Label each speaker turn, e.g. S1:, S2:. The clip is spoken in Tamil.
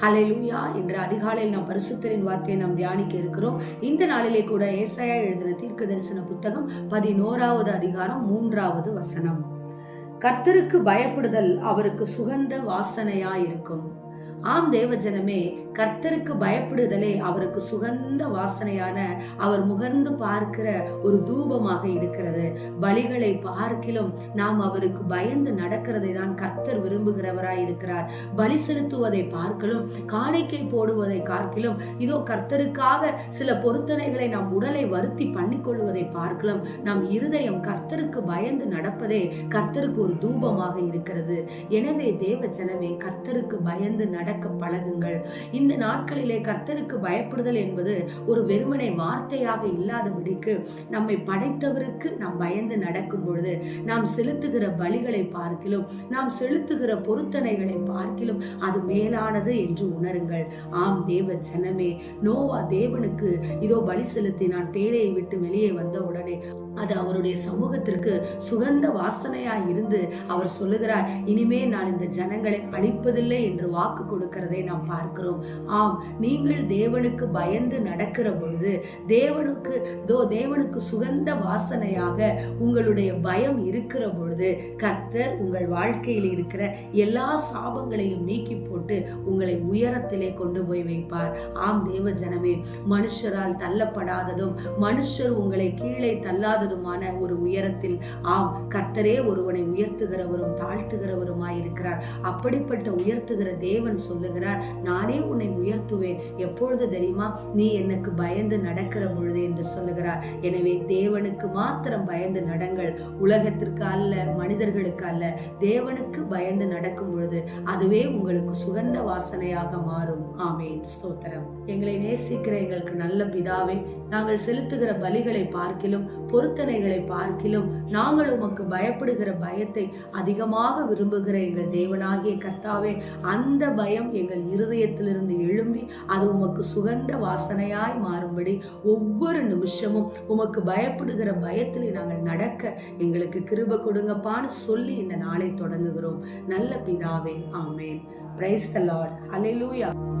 S1: ஹalleluya என்ற அதிகாலையில் நாம் பரிசுத்தரின் வார்த்தையை நாம் தியானிக்க இருக்கிறோம். இந்த நாளிலே கூட ஏசாயா எழுதின தீர்க்க தரிசன புத்தகம் பதினோராவது அதிகாரம் மூன்றாவது வசனம். கர்த்தருக்கு பயப்படுதல் அவருக்கு சுகந்த வாசனையா இருக்கும் ஆம் தேவஜனமே கர்த்தருக்கு பயப்படுதலே அவருக்கு சுகந்த வாசனையான அவர் முகர்ந்து பார்க்கிற ஒரு தூபமாக இருக்கிறது. பலிகளை பார்க்கிலும் நாம் அவருக்கு பயந்து நடக்கிறதை தான் கர்த்தர் விரும்புகிறவராய் இருக்கிறார். பலி செலுத்துவதை பார்க்கலும் காணிக்கை போடுவதை பார்க்கிலும் இதோ கர்த்தருக்காக சில பொருத்தனைகளை நாம் உடலை வருத்தி பண்ணிக்கொள்வதை பார்க்கலாம் நம் இருதயம் கர்த்தருக்கு பயந்து நடப்பதே கர்த்தருக்கு ஒரு தூபமாக இருக்கிறது. எனவே தேவ ஜனமே கர்த்தருக்கு பயந்து நட நடக்க பழகுங்கள். இந்த நாட்களிலே கர்த்தருக்கு பயப்படுதல் என்பது ஒரு வெறுமனை வார்த்தையாக இல்லாதபடிக்கு நம்மை படைத்தவருக்கு நாம் பயந்து நடக்கும் பொழுது நாம் செலுத்துகிற பலிகளை பார்க்கிலும் நாம் செலுத்துகிற பொருத்தனைகளை பார்க்கிலும் அது மேலானது என்று உணருங்கள். ஆம் தேவ ஜனமே நோவா தேவனுக்கு இதோ பலி செலுத்தி நான் பேழையை விட்டு வெளியே வந்த உடனே அது அவருடைய சமூகத்திற்கு சுகந்த வாசனையாய் இருந்து அவர் சொல்லுகிறார் இனிமே நான் இந்த ஜனங்களை அழிப்பதில்லை என்று வாக்கு கொடுக்கிறதை நாம் பார்க்கிறோம். ஆம் நீங்கள் தேவனுக்கு பயந்து நடக்கிற பொழுது தேவனுக்கு தோ தேவனுக்கு சுகந்த வாசனையாக உங்களுடைய பயம் இருக்கிற பொழுது கர்த்தர் உங்கள் வாழ்க்கையில் இருக்கிற எல்லா சாபங்களையும் நீக்கி போட்டு உங்களை உயரத்திலே கொண்டு போய் வைப்பார். ஆம் தேவ ஜனமே மனுஷரால் தள்ளப்படாததும் மனுஷர் உங்களை கீழே தள்ளாததுமான ஒரு உயரத்தில் ஆம் கர்த்தரே ஒருவனை உயர்த்துகிறவரும் தாழ்த்துகிறவருமாய் இருக்கிறார் அப்படிப்பட்ட உயர்த்துகிற தேவன் சொல்லுகிறார் நானே உன்னை உயர்த்துவேன். எப்பொழுது தெரியுமா? நீ எனக்கு பயந்து நடக்கிற பொழுது என்று சொல்லுகிறார். எனவே தேவனுக்கு மாத்திரம் பயந்து நடங்கள் உலகத்திற்கு அல்ல மனிதர்களுக்கு அல்ல. தேவனுக்கு பயந்து நடக்கும் பொழுது அதுவே உங்களுக்கு சுகந்த வாசனையாக மாறும். ஆமேன். ஸ்தோத்திரம். எங்களை நேசிக்கிற எங்களுக்கு நல்ல பிதாவே நாங்கள் செலுத்துகிற பலிகளை பார்க்கிலும் பொருத்தனைகளை பார்க்கிலும் நாங்கள் உமக்கு பயப்படுகிற பயத்தை அதிகமாக விரும்புகிற எங்கள் தேவனாகிய கர்த்தாவே அந்த பயம் எங்கள் இருதயத்திலிருந்து எழும்பி அது உமக்கு சுகந்த வாசனையாய் மாறும்படி ஒவ்வொரு நிமிஷமும் உமக்கு பயப்படுகிற பயத்தில் நாங்கள் நடக்க எங்களுக்கு கிருப கொடுங்கப்பான்னு சொல்லி இந்த நாளை தொடங்குகிறோம். நல்ல பிதாவே ஆமேன். Praise the Lord hallelujah